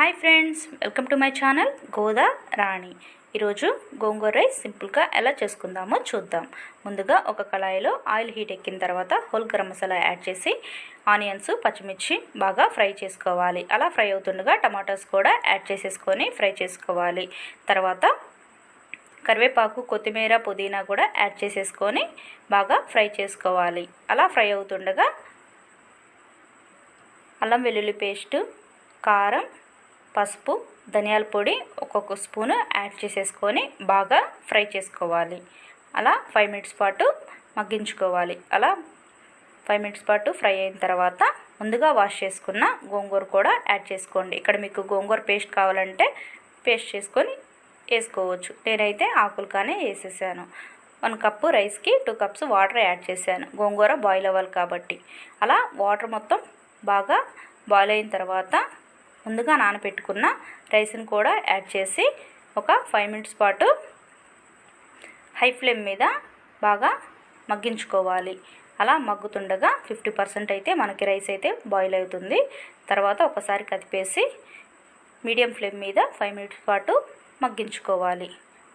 Hi friends welcome to my channel Goda Rani ఈరోజు గోంగూర rice సింపుల్గా ఎలా చేసుకుందామో చూద్దాం. ముందుగా ఒక కళాయిలో ఆయిల్ హీట్ ఎక్కిన తర్వాత హోల్ గరం మసాలా యాడ్ చేసి ఆనియన్స్ పచ్చిమిర్చి బాగా ఫ్రై చేసుకోవాలి. అలా ఫ్రై అవుతుండగా టమాటోస్ కూడా యాడ్ చేసేసుకొని ఫ్రై చేసుకోవాలి. తర్వాత కరివేపాకు కొత్తిమీర పుదీనా కూడా యాడ్ చేసేసుకొని బాగా ఫ్రై చేసుకోవాలి. అలా ఫ్రై అవుతుండగా అల్లం వెల్లుల్లి పేస్టు కారం పసుపు ధనియాల పొడి ఒక్కొక్క స్పూను యాడ్ చేసేసుకొని బాగా ఫ్రై చేసుకోవాలి. అలా ఫైవ్ మినిట్స్ పాటు మగ్గించుకోవాలి. అలా ఫైవ్ మినిట్స్ పాటు ఫ్రై అయిన తర్వాత ముందుగా వాష్ చేసుకున్న గోంగూర కూడా యాడ్ చేసుకోండి. ఇక్కడ మీకు గోంగూర పేస్ట్ కావాలంటే పేస్ట్ చేసుకొని వేసుకోవచ్చు. నేనైతే ఆకులు వేసేసాను. వన్ కప్పు రైస్కి టూ కప్స్ వాటర్ యాడ్ చేశాను. గోంగూర బాయిల్ అవ్వాలి కాబట్టి. అలా వాటర్ మొత్తం బాగా బాయిల్ అయిన తర్వాత ముందుగా నానబెట్టుకున్న రైస్ని కూడా యాడ్ చేసి ఒక ఫైవ్ మినిట్స్ పాటు హై ఫ్లేమ్ మీద బాగా మగ్గించుకోవాలి. అలా మగ్గుతుండగా ఫిఫ్టీ పర్సెంట్ అయితే మనకి రైస్ అయితే బాయిల్ అవుతుంది. తర్వాత ఒకసారి కదిపేసి మీడియం ఫ్లేమ్ మీద ఫైవ్ మినిట్స్ పాటు మగ్గించుకోవాలి.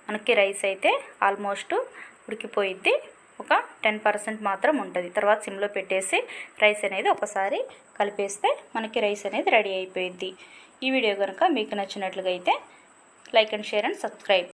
మనకి రైస్ అయితే ఆల్మోస్ట్ ఉడికిపోయిద్ది. ఒక టెన్ పర్సెంట్ మాత్రం ఉంటుంది. తర్వాత సిమ్లో పెట్టేసి రైస్ అనేది ఒకసారి కలిపేస్తే మనకి రైస్ అనేది రెడీ అయిపోయింది ఈ వీడియో కనుక మీకు నచ్చినట్లుగా అయితే like and share and subscribe.